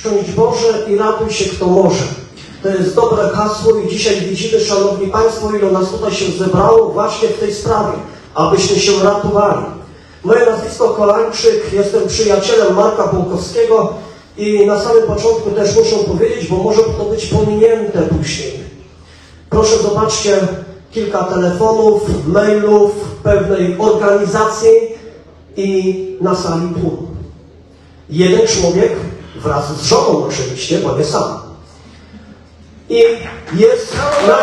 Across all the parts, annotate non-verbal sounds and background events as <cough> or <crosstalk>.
Szczęść Boże i ratuj się kto może. To jest dobre hasło i dzisiaj widzimy, Szanowni Państwo, ile nas tutaj się zebrało właśnie w tej sprawie, abyśmy się ratowali. Moje nazwisko Kolańczyk, jestem przyjacielem Marka Bułkowskiego i na samym początku też muszę powiedzieć, bo może to być pominięte później. Proszę zobaczcie kilka telefonów, mailów pewnej organizacji i na sali tłum. Jeden człowiek wraz z żoną oczywiście, bo nie sam. I jest na.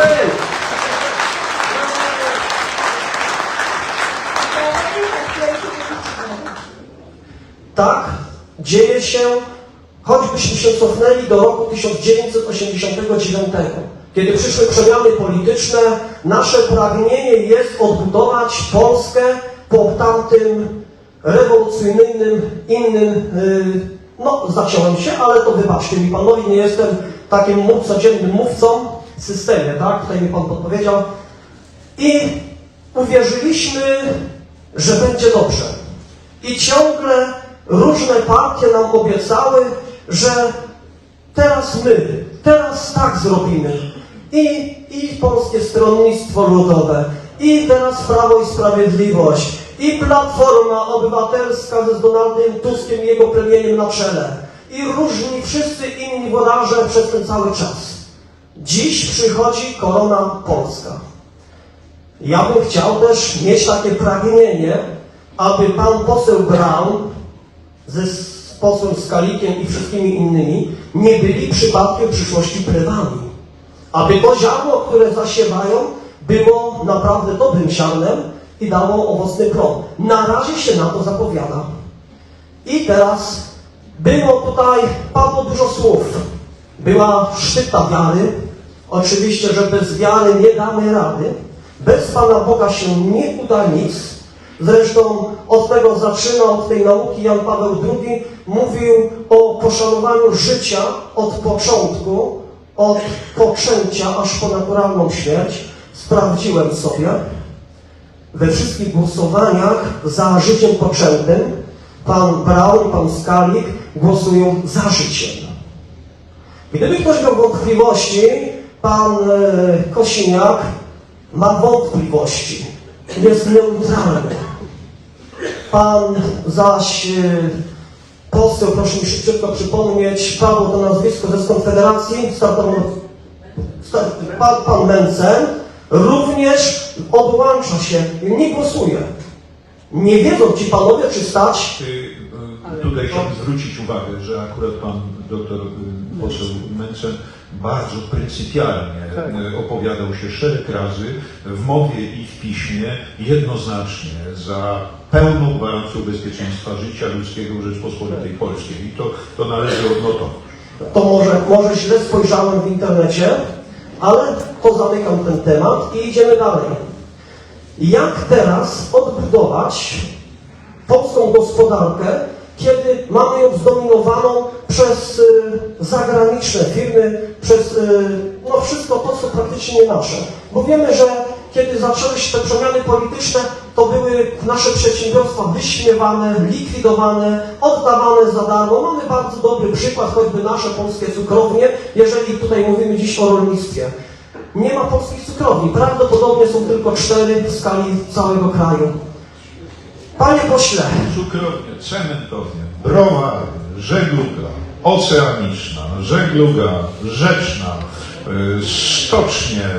Tak dzieje się, choćbyśmy się cofnęli do roku 1989, kiedy przyszły przemiany polityczne, nasze pragnienie jest odbudować Polskę po tamtym rewolucyjnym, innym, yy, no zaciąłem się, ale to wybaczcie mi panowie, nie jestem takim mów, codziennym mówcą w systemie, tak? Tutaj mi pan podpowiedział. I uwierzyliśmy, że będzie dobrze. I ciągle różne partie nam obiecały, że teraz my, teraz tak zrobimy. I, i Polskie Stronnictwo Ludowe, i teraz Prawo i Sprawiedliwość, i Platforma Obywatelska ze z Donaldem Tuskiem i jego plemieniem na czele, i różni wszyscy inni włodarze przez ten cały czas. Dziś przychodzi korona polska. Ja bym chciał też mieć takie pragnienie, aby pan poseł Brown ze posłem Skalikiem i wszystkimi innymi nie byli przypadkiem przyszłości prywami. Aby to ziarno, które zasiewają, było naprawdę dobrym ziarnem i dało owocny plon. Na razie się na to zapowiada. I teraz było tutaj, padło dużo słów. Była szczyta wiary. Oczywiście, że bez wiary nie damy rady. Bez Pana Boga się nie uda nic. Zresztą od tego zaczyna, od tej nauki Jan Paweł II mówił o poszanowaniu życia od początku, od poczęcia aż po naturalną śmierć. Sprawdziłem sobie. We wszystkich głosowaniach za życiem poczętym pan Braun, pan Skalik głosują za życiem. Gdyby ktoś miał wątpliwości, pan e, Kosiniak ma wątpliwości. Jest neutralny. Pan zaś e, poseł, proszę mi szybciutko przypomnieć, Paweł to nazwisko ze Konfederacji, startował, start, pan, pan Mencen, również odłącza się, nie głosuje. Nie wiedzą ci panowie, czy stać Y, y, Tutaj chciałbym zwrócić uwagę, że akurat pan doktor y, poseł Mencen bardzo pryncypialnie y, opowiadał się szereg razy w mowie i w piśmie jednoznacznie za pełną gwarancją bezpieczeństwa życia ludzkiego w Rzeczpospolitej Polskiej. I to, to należy odnotować. to może, może źle spojrzałem w internecie, ale to zamykam ten temat i idziemy dalej. Jak teraz odbudować polską gospodarkę, kiedy mamy ją zdominowaną przez y, zagraniczne firmy, przez y, no wszystko to, co praktycznie nie nasze. Bo wiemy, że kiedy zaczęły się te przemiany polityczne, to były nasze przedsiębiorstwa wyśmiewane, likwidowane, oddawane za darmo. Mamy bardzo dobry przykład, choćby nasze polskie cukrownie, jeżeli tutaj mówimy dziś o rolnictwie. Nie ma polskich cukrowni. Prawdopodobnie są tylko cztery w skali całego kraju. Panie pośle, Cukrownie, cementownie, browary, żegluga oceaniczna, żegluga rzeczna, y, stocznie,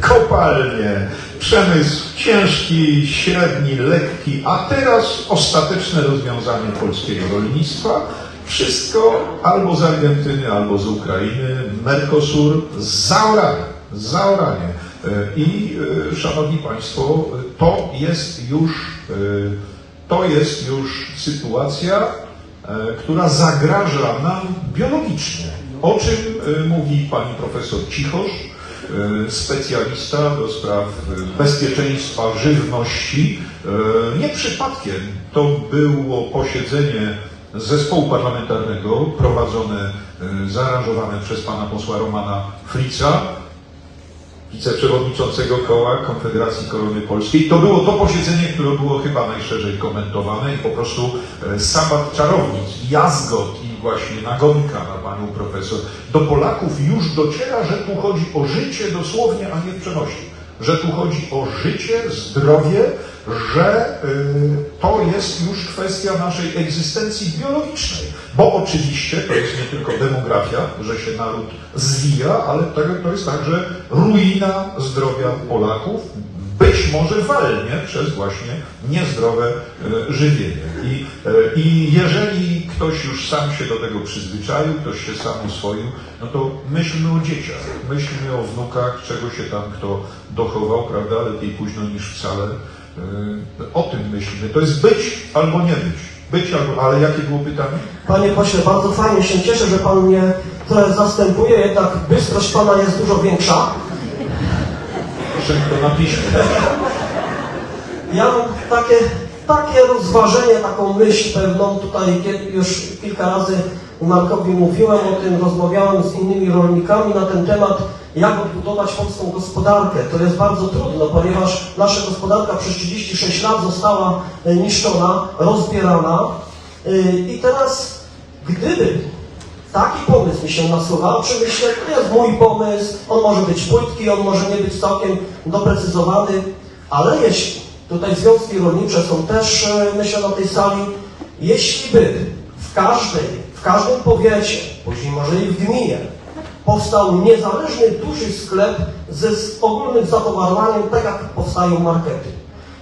kopalnie, przemysł ciężki, średni, lekki, a teraz ostateczne rozwiązanie polskiego rolnictwa. Wszystko albo z Argentyny, albo z Ukrainy, Mercosur, zaoranie, zaoranie. Y, I y, szanowni Państwo, to jest już, to jest już sytuacja, e, która zagraża nam biologicznie. O czym e, mówi pani profesor Cichosz, e, specjalista do spraw e, bezpieczeństwa żywności. E, Nie przypadkiem to było posiedzenie zespołu parlamentarnego prowadzone, e, zaaranżowane przez pana posła Romana Frica, wiceprzewodniczącego koła Konfederacji Korony Polskiej. To było to posiedzenie, które było chyba najszerzej komentowane i po prostu e, sabat czarownic, jazgot i właśnie nagonka na panią profesor, do Polaków już dociera, że tu chodzi o życie dosłownie, a nie w przenośni. Że tu chodzi o życie, zdrowie, że y, to jest już kwestia naszej egzystencji biologicznej. Bo oczywiście to jest nie tylko demografia, że się naród zwija, ale to, jest także ruina zdrowia Polaków, być może walnie przez właśnie niezdrowe e, żywienie. I, e, I jeżeli ktoś już sam się do tego przyzwyczaił, ktoś się sam uswoił, no to myślmy o dzieciach, myślmy o wnukach, czego się tam kto dochował, prawda, lepiej późno niż wcale. E, O tym myślmy. To jest być albo nie być. Być albo, ale jakie było pytanie? Panie pośle, bardzo fajnie się cieszę, że pan mnie trochę zastępuje, jednak bystrość pana jest dużo większa. Proszę mi to na piśmie. Ja mam takie, takie rozważenie, taką myśl pewną, tutaj już kilka razy Markowi mówiłem o tym, rozmawiałem z innymi rolnikami na ten temat, jak odbudować polską gospodarkę. To jest bardzo trudno, ponieważ nasza gospodarka przez 36 lat została e, niszczona, rozbierana E, i teraz gdyby Taki pomysł mi się nasuwa. Oczywiście to jest mój pomysł. On może być płytki, on może nie być całkiem doprecyzowany, ale jeśli tutaj związki rolnicze są też, e, myślę, na tej sali, jeśli by w każdej, w każdym powiecie, później może i w gminie, powstał niezależny duży sklep ze ogólnym zatowarowaniem, tak jak powstają markety.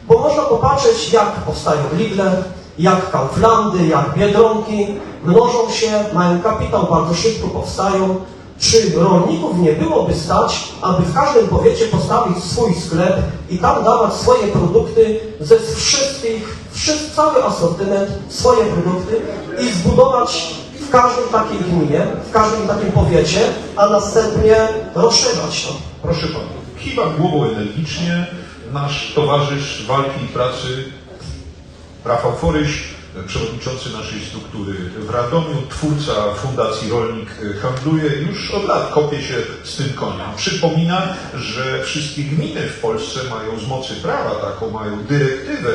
Bo można popatrzeć, jak powstają Lidle, jak Kauflandy, jak Biedronki, mnożą się, mają kapitał, bardzo szybko powstają. Czy rolników nie byłoby stać, aby w każdym powiecie postawić swój sklep i tam dawać swoje produkty ze wszystkich, wszyscy, cały asortyment, swoje produkty i zbudować w każdej takiej gminie, w każdym takim powiecie, a następnie rozszerzać to. Proszę pana, kiwa głową energicznie nasz towarzysz walki i pracy Rafał Foryś, przewodniczący naszej struktury w Radomiu, twórca Fundacji Rolnik Handluje, już od lat kopie się z tym koniem. Przypomina, że wszystkie gminy w Polsce mają z mocy prawa taką, mają dyrektywę,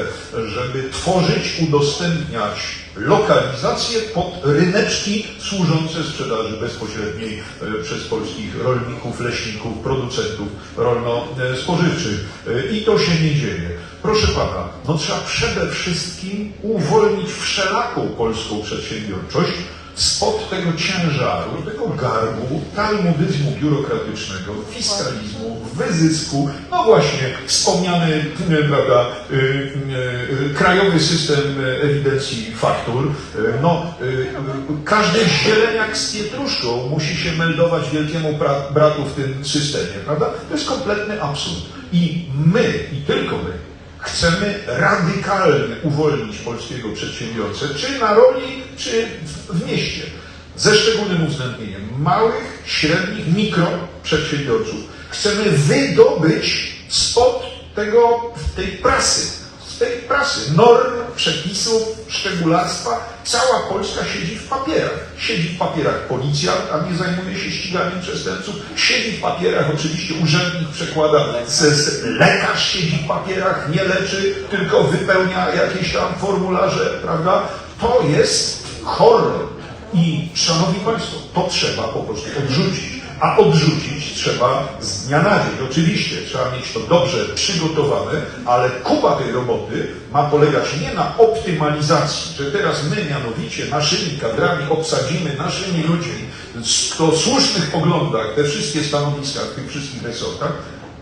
żeby tworzyć, udostępniać lokalizacje pod ryneczki służące sprzedaży bezpośredniej e, przez polskich rolników, leśników, producentów rolno-spożywczych. E, I to się nie dzieje. Proszę pana, no trzeba przede wszystkim uwolnić wszelaką polską przedsiębiorczość spod tego ciężaru, tego garbu, talmudyzmu biurokratycznego, fiskalizmu, wyzysku, no właśnie wspomniany, e, prawda, y, y, krajowy system e, ewidencji faktur, e, no każdy zieleniak z pietruszką musi się meldować wielkiemu bratu w tym systemie, prawda? To jest kompletny absurd. I my, i tylko my, Chcemy radykalnie uwolnić polskiego przedsiębiorcę, czy na roli, czy w- mieście. Ze szczególnym uwzględnieniem małych, średnich, mikro przedsiębiorców. Chcemy wydobyć spod tego, tej prasy, z tej prasy, norm, przepisów, szczególarstwa. Cała Polska siedzi w papierach. Siedzi w papierach policjant, a nie zajmuje się ściganiem przestępców. Siedzi w papierach, oczywiście urzędnik przekłada, lekarz siedzi w papierach, nie leczy, tylko wypełnia jakieś tam formularze, prawda? To jest horror. I szanowni Państwo, to trzeba po prostu odrzucić. A odrzucić trzeba z dnia na dzień. Oczywiście trzeba mieć to dobrze przygotowane, ale kupa tej roboty ma polegać nie na optymalizacji, że teraz my mianowicie naszymi kadrami obsadzimy naszymi ludźmi o słusznych poglądach te wszystkie stanowiska w tych wszystkich resortach,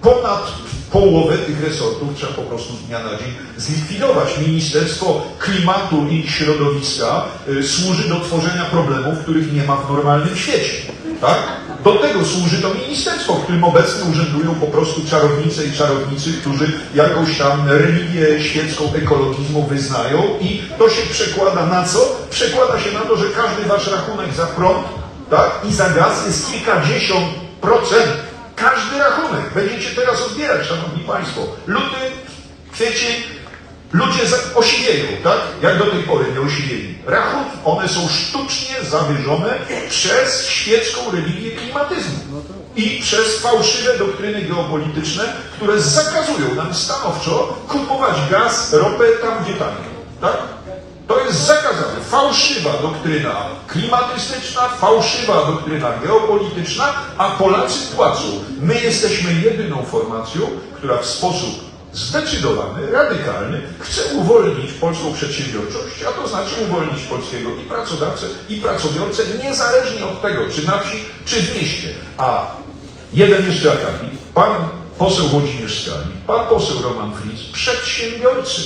ponad połowę tych resortów trzeba po prostu z dnia na dzień zlikwidować. Ministerstwo Klimatu i Środowiska y, służy do tworzenia problemów, których nie ma w normalnym świecie. Tak? Do tego służy to ministerstwo, w którym obecnie urzędują po prostu czarownice i czarownicy, którzy jakąś tam religię świecką ekologizmu wyznają i to się przekłada na co? Przekłada się na to, że każdy wasz rachunek za prąd tak? i za gaz jest kilkadziesiąt procent każdy rachunek będziecie teraz odbierać, Szanowni Państwo. Luty, kwiecień, ludzie osiwieją, tak? Jak do tej pory nie osiwieli. Rachunki, one są sztucznie zawyżone przez świecką religię klimatyzmu i przez fałszywe doktryny geopolityczne, które zakazują nam stanowczo kupować gaz, ropę tam, gdzie taniej. Tak? To jest zakazane. Fałszywa doktryna klimatystyczna, fałszywa doktryna geopolityczna, a Polacy płacą. My jesteśmy jedyną formacją, która w sposób zdecydowany, radykalny chce uwolnić polską przedsiębiorczość, a to znaczy uwolnić polskiego i pracodawcę, i pracobiorcę, niezależnie od tego, czy na wsi, czy w mieście. A jeden jeszcze akapit, pan poseł Włodzimierz Skali, pan poseł Roman Fritz, przedsiębiorcy.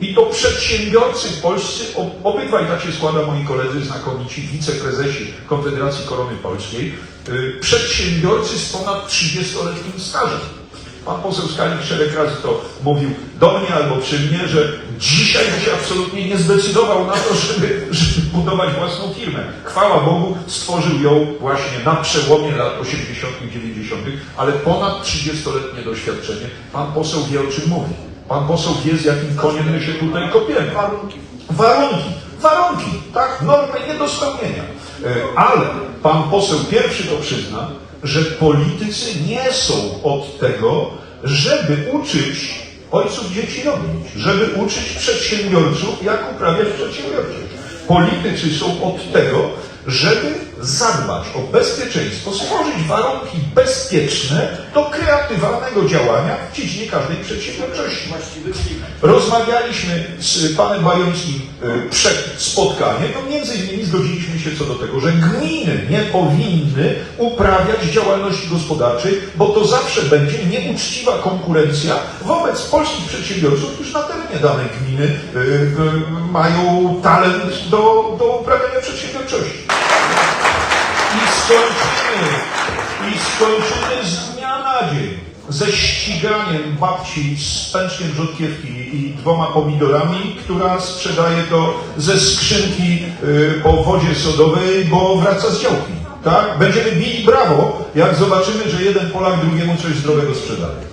I to przedsiębiorcy polscy, ob- obydwaj tak się składa moi koledzy znakomici, wiceprezesi Konfederacji Korony Polskiej, y, przedsiębiorcy z ponad 30-letnim stażem. Pan poseł Skalik szereg razy to mówił do mnie albo przy mnie, że dzisiaj by się absolutnie nie zdecydował na to, <laughs> żeby, żeby budować własną firmę. Chwała Bogu, stworzył ją właśnie na przełomie lat 80. i 90., ale ponad 30-letnie doświadczenie. Pan poseł wie o czym mówi. Pan poseł wie, z jakim koniem my się tutaj kopiemy. Warunki. Warunki, warunki, tak, normy nie do spełnienia. E, Ale pan poseł pierwszy to przyzna, że politycy nie są od tego, żeby uczyć ojców dzieci robić, żeby uczyć przedsiębiorców, jak uprawiać przedsiębiorczość. Politycy są od tego, żeby zadbać o bezpieczeństwo, stworzyć warunki bezpieczne do kreatywnego działania w dziedzinie każdej przedsiębiorczości. Rozmawialiśmy z panem Bajońskim e, przed spotkaniem, no między innymi zgodziliśmy się co do tego, że gminy nie powinny uprawiać działalności gospodarczej, bo to zawsze będzie nieuczciwa konkurencja wobec polskich przedsiębiorców, którzy na terenie danej gminy e, e, mają talent do, do uprawiania przedsiębiorczości. Skończymy, i skończymy z dnia na dzień ze ściganiem babci z pęczkiem rzodkiewki i dwoma pomidorami, która sprzedaje to ze skrzynki y, po wodzie sodowej, bo wraca z działki. Tak? Będziemy bili brawo, jak zobaczymy, że jeden Polak drugiemu coś zdrowego sprzedaje.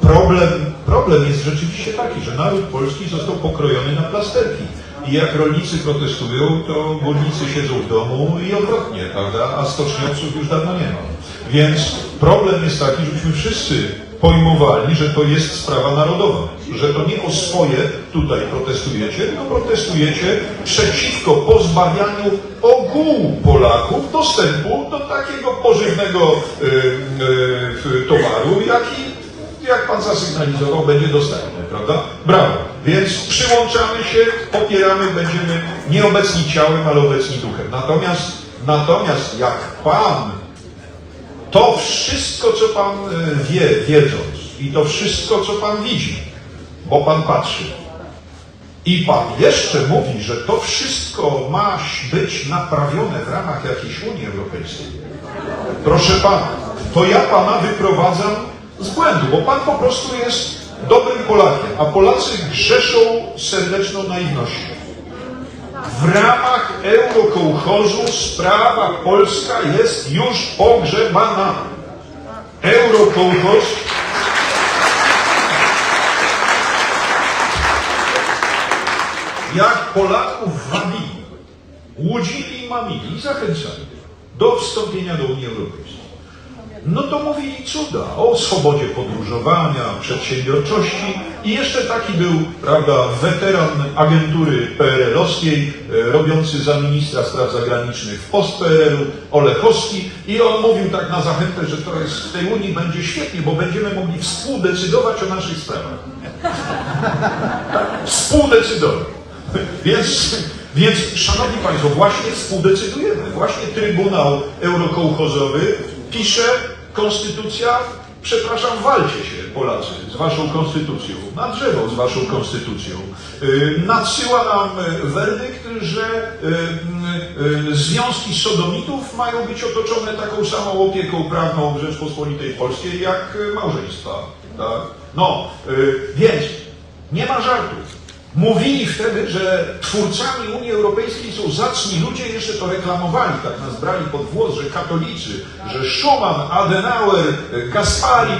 Problem, problem jest rzeczywiście taki, że naród polski został pokrojony na plasterki. I jak rolnicy protestują, to górnicy siedzą w domu i odwrotnie, prawda? A stoczniowców już dawno nie ma. Więc problem jest taki, żebyśmy wszyscy pojmowali, że to jest sprawa narodowa. Że to nie o swoje tutaj protestujecie, tylko protestujecie przeciwko pozbawianiu ogółu Polaków dostępu do takiego pożywnego y, y, towaru, jaki jak pan zasygnalizował, będzie dostępny, prawda? Brawo. Więc przyłączamy się, popieramy, będziemy nieobecni ciałem, ale obecni duchem. Natomiast, natomiast jak pan to wszystko, co pan e, wie, wiedząc, i to wszystko, co pan widzi, bo pan patrzy, i pan jeszcze mówi, że to wszystko ma być naprawione w ramach jakiejś Unii Europejskiej. Proszę pana, to ja pana wyprowadzam z błędu, bo pan po prostu jest dobrym Polakiem, a Polacy grzeszą serdeczną naiwnością. W ramach eurokołchozu sprawa polska jest już pogrzebana. Eurokołchoz jak Polaków wabili, łudzili i mamili zachęcali do wstąpienia do Unii Europejskiej. No to mówili cuda o swobodzie podróżowania, przedsiębiorczości i jeszcze taki był, prawda, weteran agentury PRL-owskiej, e, robiący za ministra spraw zagranicznych w post-PRL-u, Olechowski i on mówił tak na zachętę, że to jest w tej Unii będzie świetnie, bo będziemy mogli współdecydować o naszych sprawach. Współdecydować. Więc, więc, szanowni państwo, właśnie współdecydujemy. Właśnie Trybunał Eurokołchozowy pisze, konstytucja, przepraszam, walcie się Polacy z waszą konstytucją, na drzewo z waszą konstytucją. Yy, nadsyła nam y, werdykt, że y, y, związki sodomitów mają być otoczone taką samą opieką prawną w Rzeczpospolitej Polskiej jak y, małżeństwa. Tak? No, y, więc nie ma żartów. Mówili wtedy, że twórcami Unii Europejskiej są zacni ludzie, jeszcze to reklamowali, tak nas brali pod włos, że katolicy, że Schumann, Adenauer, Gaspari.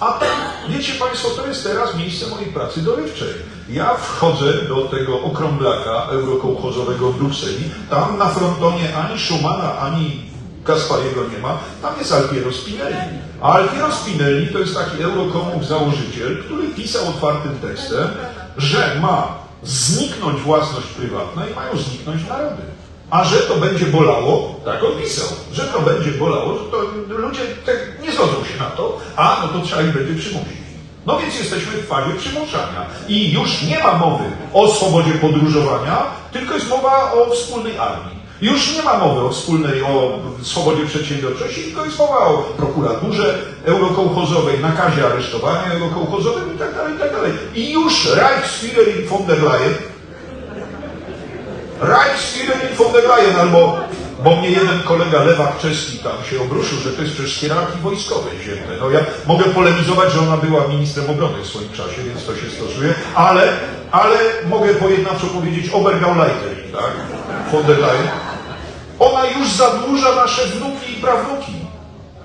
A tam, wiecie Państwo, to jest teraz miejsce mojej pracy dorywczej. Ja wchodzę do tego okrąglaka eurokołchozowego w Brukseli. Tam na frontonie ani Schumana, ani Gaspariego nie ma. Tam jest Alpiero Spinelli. A Alpiero Spinelli to jest taki eurokomów założyciel, który pisał otwartym tekstem, że ma zniknąć własność prywatna i mają zniknąć narody. A że to będzie bolało, tak on pisał, że to będzie bolało, to ludzie te, nie zgodzą się na to, a no to trzeba ich będzie przymusić. No więc jesteśmy w fazie przymuszania. I już nie ma mowy o swobodzie podróżowania, tylko jest mowa o wspólnej armii. Już nie ma mowy o wspólnej, o swobodzie przedsiębiorczości, tylko jest mowa o prokuraturze eurokołchozowej, nakazie aresztowania eurokołchozowym i tak dalej, i tak dalej. I już Reichsführerin von der Leyen Reichsführerin von der Leyen, albo, bo mnie jeden kolega lewak czeski tam się obruszył, że to jest przecież z hierarchii wojskowej wzięte. No ja mogę polemizować, że ona była ministrem obrony w swoim czasie, więc to się stosuje, ale, ale mogę pojednawczo powiedzieć Obergauleiterin, tak? Von der Leyen. Ona już zadłuża nasze wnuki i prawnuki.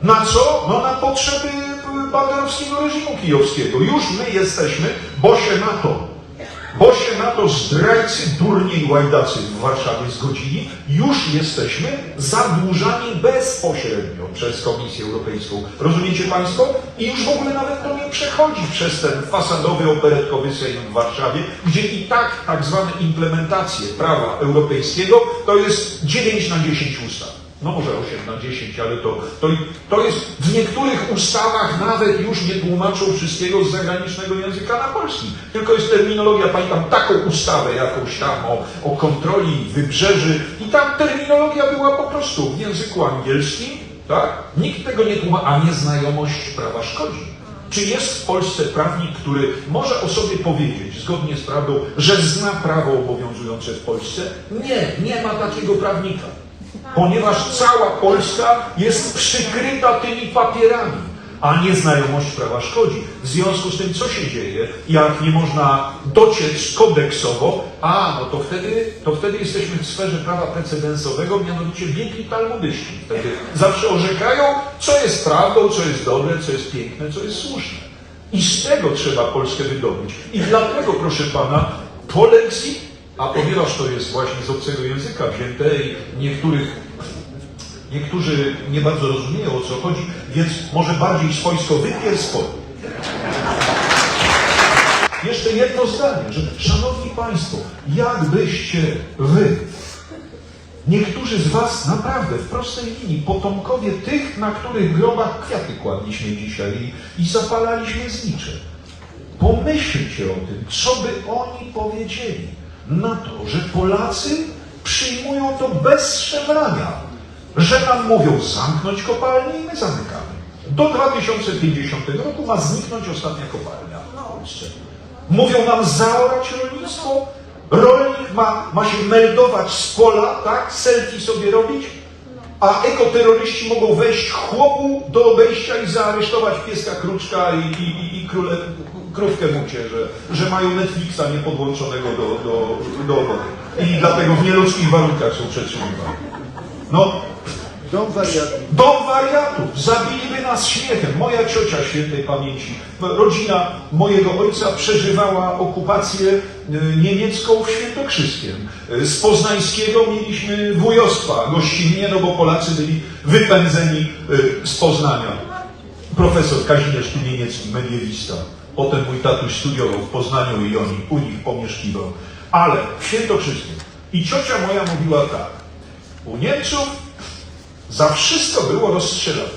Na co? No na potrzeby y, banderowskiego reżimu kijowskiego. Już my jesteśmy, bo się na to bo się na to zdrajcy, durnie i łajdacy w Warszawie zgodzili, już jesteśmy zadłużani bezpośrednio przez Komisję Europejską. Rozumiecie Państwo? I już w ogóle nawet to nie przechodzi przez ten fasadowy, operetkowy Sejm w Warszawie, gdzie i tak tak zwane implementacje prawa europejskiego to jest 9 na 10 ustaw. No może 8 na 10, ale to, to, to jest w niektórych ustawach nawet już nie tłumaczą wszystkiego z zagranicznego języka na polski. Tylko jest terminologia, pamiętam taką ustawę jakąś tam o, o kontroli wybrzeży i tam terminologia była po prostu w języku angielskim, tak? Nikt tego nie tłumaczy, a nieznajomość prawa szkodzi. Czy jest w Polsce prawnik, który może o sobie powiedzieć, zgodnie z prawdą, że zna prawo obowiązujące w Polsce? Nie, nie ma takiego prawnika ponieważ cała Polska jest przykryta tymi papierami, a nieznajomość prawa szkodzi. W związku z tym, co się dzieje, jak nie można dociec kodeksowo, a no to wtedy, to wtedy jesteśmy w sferze prawa precedensowego, mianowicie biegli talmudyści. Wtedy zawsze orzekają, co jest prawdą, co jest dobre, co jest piękne, co jest słuszne. I z tego trzeba Polskę wydobyć. I dlatego, proszę pana, polexit a ponieważ to jest właśnie z obcego języka wzięte i niektórych, niektórzy nie bardzo rozumieją o co chodzi, więc może bardziej swojsko wypierspoj. Jeszcze jedno zdanie, że szanowni Państwo, jakbyście wy, niektórzy z Was naprawdę w prostej linii, potomkowie tych, na których grobach kwiaty kładliśmy dzisiaj i, i zapalaliśmy znicze, pomyślcie o tym, co by oni powiedzieli na to, że Polacy przyjmują to bez szemrania, że nam mówią zamknąć kopalnię i my zamykamy. Do 2050 roku ma zniknąć ostatnia kopalnia w Polsce. Mówią nam zaorać rolnictwo, rolnik ma, ma się meldować z pola, tak, selfie sobie robić, a ekoterroryści mogą wejść chłopu do obejścia i zaaresztować pieska kruczka i, i, i, i króle, krówkę mucie, że, że mają Netflixa niepodłączonego do, do, do. I dlatego w nieludzkich warunkach są przetrzymywani. No, Dom wariatów. Dom wariatów! Zabiliby nas śmiechem. Moja ciocia świętej pamięci, rodzina mojego ojca przeżywała okupację y, niemiecką w Świętokrzyskiem. Y, Z poznańskiego mieliśmy wujostwa gościnnie, no bo Polacy byli wypędzeni y, z Poznania. Profesor Kazimierz Tymieniecki, mediewista. Potem mój tatuś studiował w Poznaniu i oni u nich pomieszkiwał. Ale w Świętokrzyskim. I ciocia moja mówiła tak. U Niemców za wszystko było rozstrzelane.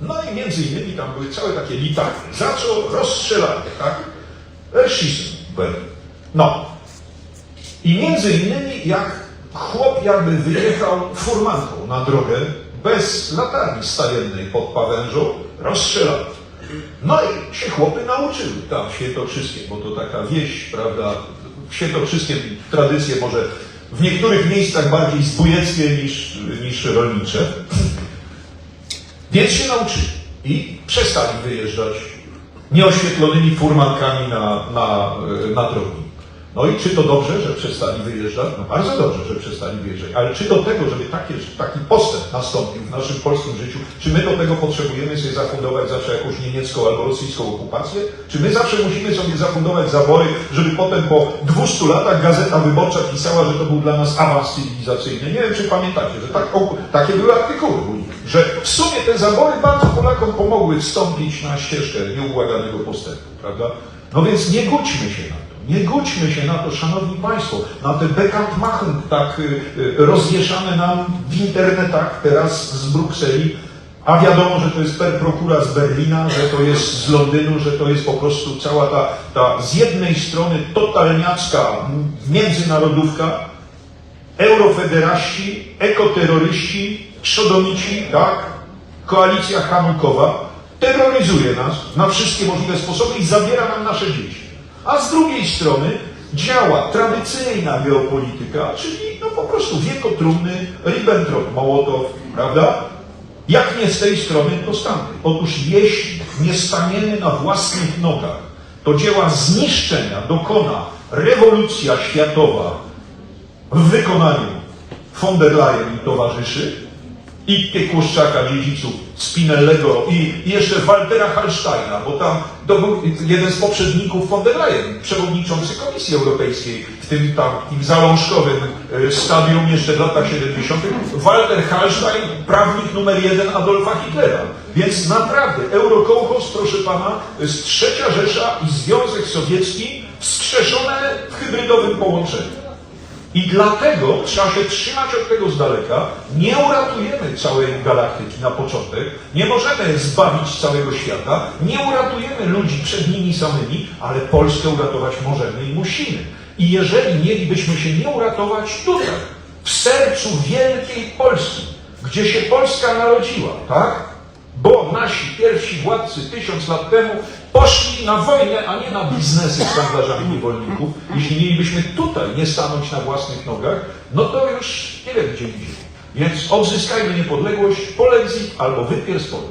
No i między innymi tam były całe takie litanie. Za co rozstrzelanie, tak? Erschießen. No. I między innymi jak chłop jakby wyjechał furmanką na drogę bez latarni stajennej pod pawężą, rozstrzelany. No i się chłopy nauczyły tam w Świętokrzyskiem, bo to taka wieś, prawda, w Świętokrzyskiem tradycje może w niektórych miejscach bardziej zbójeckie niż, niż rolnicze. Więc się nauczyli i przestali wyjeżdżać nieoświetlonymi furmankami na, na, na drogi. No i czy to dobrze, że przestali wyjeżdżać? No bardzo dobrze, że przestali wyjeżdżać. Ale czy do tego, żeby taki postęp nastąpił w naszym polskim życiu, czy my do tego potrzebujemy sobie zafundować zawsze jakąś niemiecką albo rosyjską okupację? Czy my zawsze musimy sobie zafundować zabory, żeby potem po 200 latach Gazeta Wyborcza pisała, że to był dla nas awans cywilizacyjny? Nie wiem, czy pamiętacie, że tak, takie były artykuły że w sumie te zabory bardzo Polakom pomogły wstąpić na ścieżkę nieubłaganego postępu, prawda? No więc nie gódźmy się na to. Nie gódźmy się na to, szanowni państwo, na te Bekanntmachen tak y, y, rozwieszane nam w internetach teraz z Brukseli, a wiadomo, że to jest per procura z Berlina, że to jest z Londynu, że to jest po prostu cała ta, ta z jednej strony totalniacka międzynarodówka, eurofederaści, ekoterroryści, trzodomici, tak? Koalicja Hanukowa terroryzuje nas na wszystkie możliwe sposoby i zabiera nam nasze dzieci. A z drugiej strony działa tradycyjna geopolityka, czyli no po prostu wiekotrumny Ribbentrop-Mołotow, prawda? Jak nie z tej strony, to z. Otóż jeśli nie staniemy na własnych nogach, to dzieła zniszczenia dokona rewolucja światowa w wykonaniu von der Leyen i towarzyszy i Piekłuszczaka, dziedziców Spinellego i jeszcze Waltera Hallsteina, bo tam to był jeden z poprzedników von der Leyen, przewodniczący Komisji Europejskiej w tym tam tym zalążkowym e, stadium jeszcze w latach 70. Walter Hallstein, prawnik numer jeden Adolfa Hitlera. Więc naprawdę Eurokołchos, proszę pana, jest trzecia Rzesza i Związek Sowiecki wskrzeszone w hybrydowym połączeniu. I dlatego trzeba się trzymać od tego z daleka. Nie uratujemy całej galaktyki na początek, nie możemy zbawić całego świata, nie uratujemy ludzi przed nimi samymi, ale Polskę uratować możemy i musimy. I jeżeli mielibyśmy się nie uratować tutaj, w sercu wielkiej Polski, gdzie się Polska narodziła, tak? Bo nasi pierwsi władcy tysiąc lat temu poszli na wojnę, a nie na biznesy z handlarzami niewolników. Jeśli mielibyśmy tutaj nie stanąć na własnych nogach, no to już nie wiem gdzie indziej. Więc odzyskajmy niepodległość, polexit albo wypier z polu.